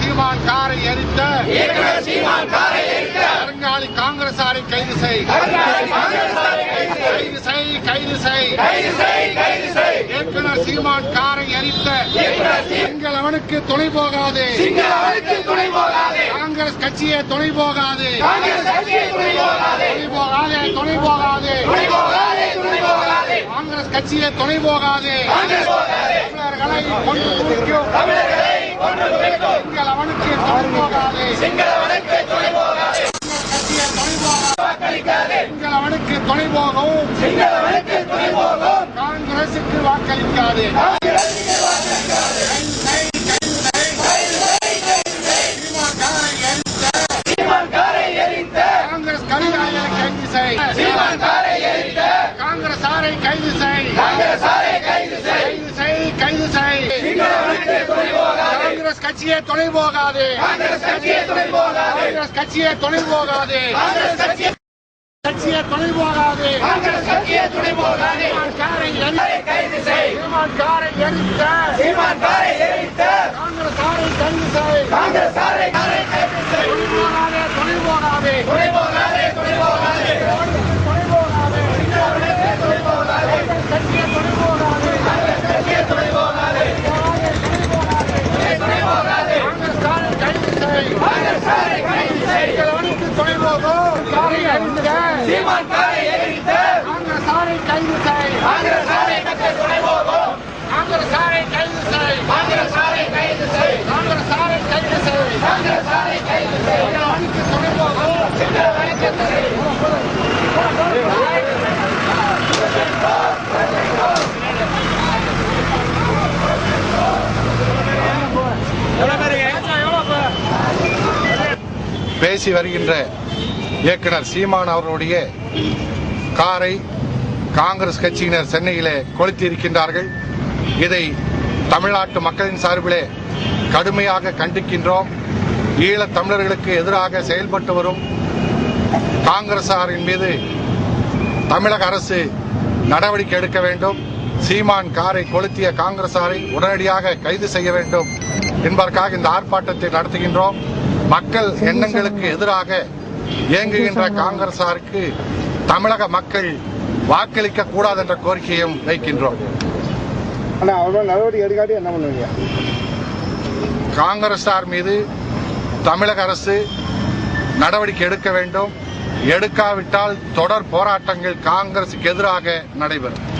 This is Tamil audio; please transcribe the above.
சீமான் காரை எரித்த. சீமான் காரை எரித்த. கருங்காலி காங்கிரசாரை கைது செய். கைது செய். கைது செய் கைது செய். ஏற்கனவே சீமான் காரை எரித்த. எங்கள் அவனுக்கு துணை போகாது. துணை போகாதே. காங்கிரஸ் கட்சியே துணை போகாது. காங்கிரஸ் கட்சியை துணை போகாதே. காங்கிரஸ் கட்சியே துணை போகாது. தமிழர்களை கொண்டு குவிக்கும் அவனுக்கு துணை போகாது. சிங்கள அவனுக்கு துணை போகாதே. கட்சியே துணை துணை போகும். காங்கிரசுக்கு வாக்களிக்காது. காங்கிரசுக்கு வாக்களிக்காதே. ஆரை கைது செய். கைது செய். காங்கிரஸ் கட்சியே துணை போகாது. காங்கிரஸ் கட்சியை துணை போகாதே. கட்சியே துணை போகாது. காரை காரை கைது செய். காரை எரித்த. காரை காங்கிரஸ் ஆரை கைது செய். காங்கிரஸ் ஆரை காரை கைது செய் துணை போகாதே துணை போகாதே துணை போகாதே துணை போகாதே துணை போகாதே சிங்கள அவனுக்கு துணை போகாதே கட்சியே துணை போகாது காங்கிரஸ் கட்சியை துணை போகாதே துணை போகாதே காங்கிரஸ் ஆரை கைது செய் காங்கிரஸ் ஆரை கைது செய் எங்கள் அவனுக்கு துணை போகும் காரை எரித்த சீமான் காரை எரித்த காங்கிரஸ் ஆரை கைது செய் காங்கிரஸ் ஆரை கட்சி துணை போகும் காங்கிரஸ் ஆரை கைது செய் காங்கிரஸ் ஆரை கைது செய் காங்கிரஸ் ஆரை கைது செய் காங்கிரஸ் ஆரை கைது செய் எங்கள் அவனுக்கு துணை போகும் சிங்கள அவனுக்கு துணை பேசி வருகின்ற இயக்குனர் சீமான் அவர்களுடைய காரை காங்கிரஸ் கட்சியினர் சென்னையிலே கொளுத்தி இருக்கின்றார்கள் இதை தமிழ்நாட்டு மக்களின் சார்பிலே கடுமையாக கண்டிக்கின்றோம். ஈழத் தமிழர்களுக்கு எதிராக செயல்பட்டு வரும் காங்கிரசாரின் மீது தமிழக அரசு நடவடிக்கை எடுக்க வேண்டும். சீமான் காரை கொளுத்திய காங்கிரசாரை உடனடியாக கைது செய்ய வேண்டும் என்பதற்காக இந்த ஆர்ப்பாட்டத்தை நடத்துகின்றோம். மக்கள் எண்ணங்களுக்கு எதிராக இயங்குகின்ற காங்கிரசாருக்கு தமிழக மக்கள் வாக்களிக்க கூடாது என்ற கோரிக்கையும் வைக்கின்றோம். காங்கிரசார் மீது தமிழக அரசு நடவடிக்கை எடுக்க வேண்டும். எடுக்காவிட்டால் தொடர் போராட்டங்கள் காங்கிரசுக்கு எதிராக நடைபெறும்.